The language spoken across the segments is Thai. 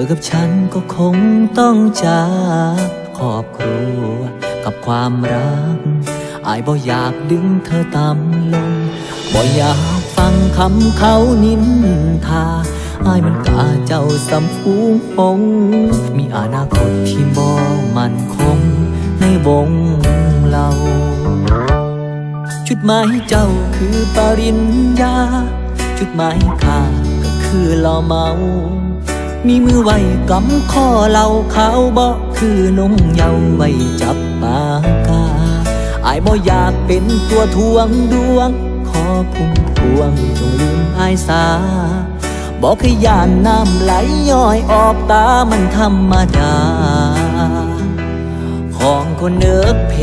อกับฉันก็คงต้องจากครอบครัว กับความรัก อายบ่อยากดึงเธอตามลง บ่อยากฟังคำเขานินทาอายมันกาเจ้าสำฟูงหงมีอนาคตที่บ่มั่นคง ในวงเรา จุดหมายเจ้าคือปริญญา จุดหมายข้าก็คือเหล่าเมา มีมือไว้กำข้อเหล่าขาวบ่คือนงเยาไว้จับปากกาอายบ่อยากเป็นตัวทวงดวง ขอพุ่มพวงจงลืมอายสาบอกให้ยานน้ำไหลย้อยออกตามันธรรมดา ของคนเนิกเพ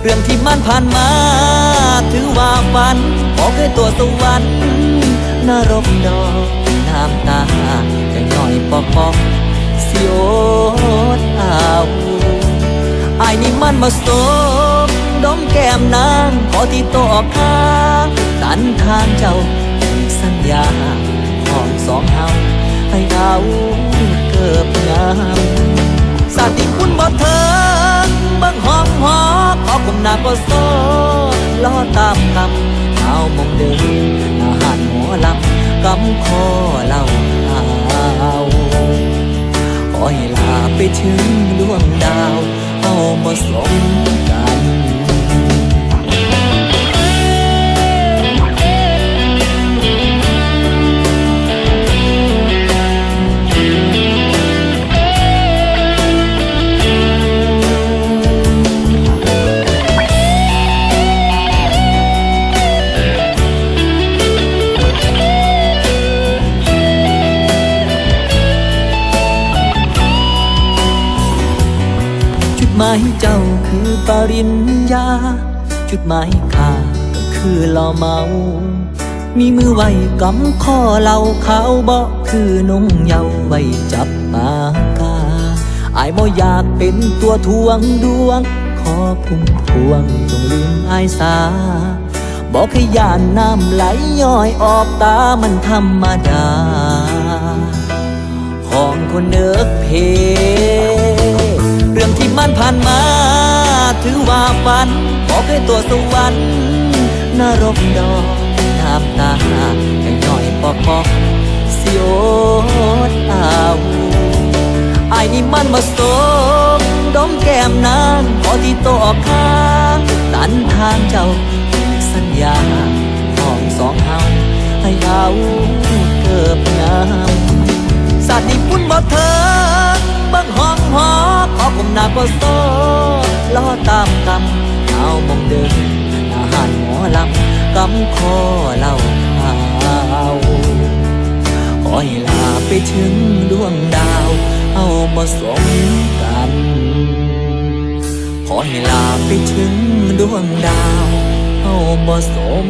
เรื่องที่มันผ่านมา ถือว่าฝันบอกให้ตัวสวรรค์นรกดอกน้ำตาจะย่อยปอกปอกเสียดเอาไอ้ายนี่มันมาสมดมแก้มนางขอที่ตอกข้างตันทางเจ้าสัญญาของสองเฮาให้เอาเกิบงามสาติคุณบ่เทิงเบิ่งห้องหอขอกลมหน้าก็โซ ล้อตามคำเอามองเดินอาหารหมอลำกำคอเล่าเอาขอให้ลาไปถึงายเจ้าคือปริญญา จุดหมายข้าก็คือเหล่าเมา มีมือไว้กำข้อเหล่าขาวบ่คือนงเยาไว้จับปากกาอายบ่อยากเป็นตัวทวงดวง ขอพุ่มพวงจงลืมอายสาบอกให้ยานน้ำไหลย้อยออกตามันธรรมดา ของคนเนิกเพ เรื่องที่มันผ่านมา ถือว่าฝันบอกให้ตัวสวรรค์นรกดอกน้ำตาแค่ย่อยปอกปอกเสียดเอาไอ้นี่มันมาสมดมแก้มนางขอที่โตออกข้างตันทางเจ้าสัญญาของสองเฮาให้เอาเกิบงามสาดนี่พุ่นบ่เถิงเบิ่งห้องหอขอกมหน้าก็โซล้อตามกำเอามองเดินอาหารหมอลำกำคอเล่าข่าวขอให้ลาไปถึงดวงดาว เอามาสมกัน ขอให้ลาไปถึงดวงดาว เอามาสม